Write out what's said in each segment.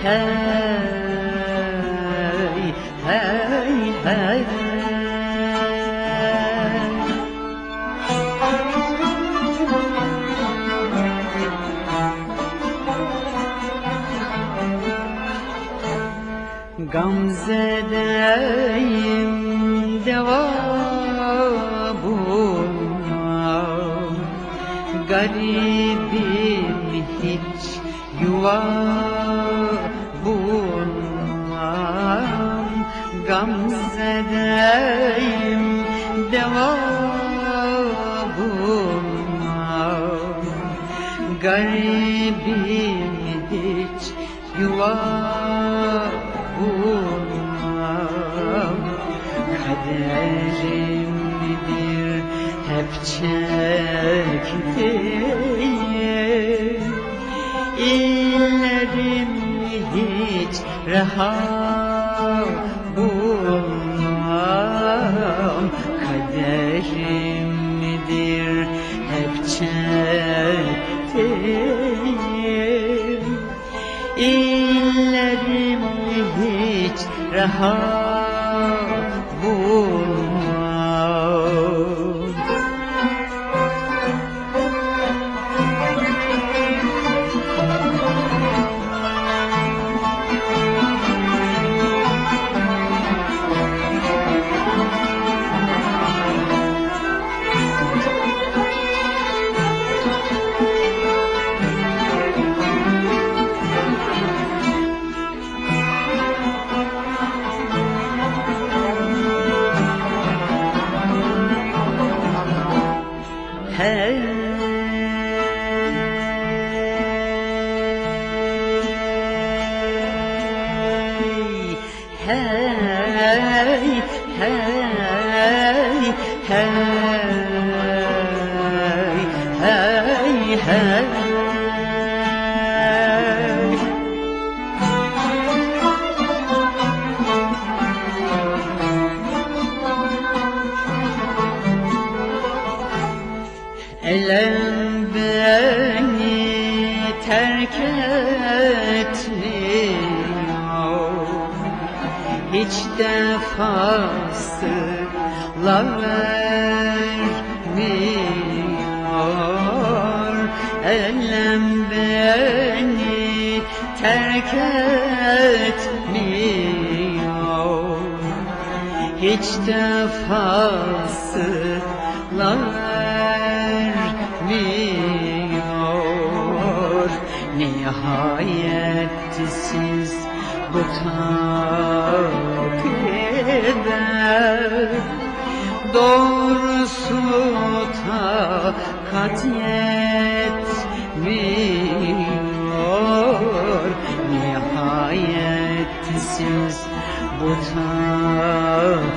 Gamze'deyim Garibim hiç yuva bulmam. Kaderimdir hep çektiğim. İllerim hiç rahat bulmam. Kaderimdir hep çektiğim İllerim hiç rahat hey, hey, hey, hey, hey. Elem beni terk etmiyor Hiç defasıyla vermiyor Elem beni terk etmiyor. Hiç defasıyla vermiyor Nihayetsiz bu takibe takat yetmiyor. Nihayetsiz bu takibe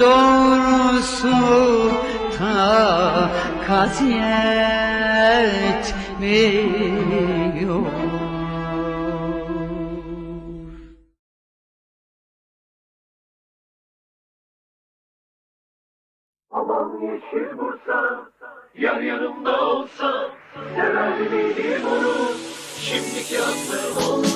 Doğrusu takat yetmiyor Yeşil Bursa, yar yanımda olsa, sever miydim onu, şimdiki aklım olsa.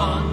on.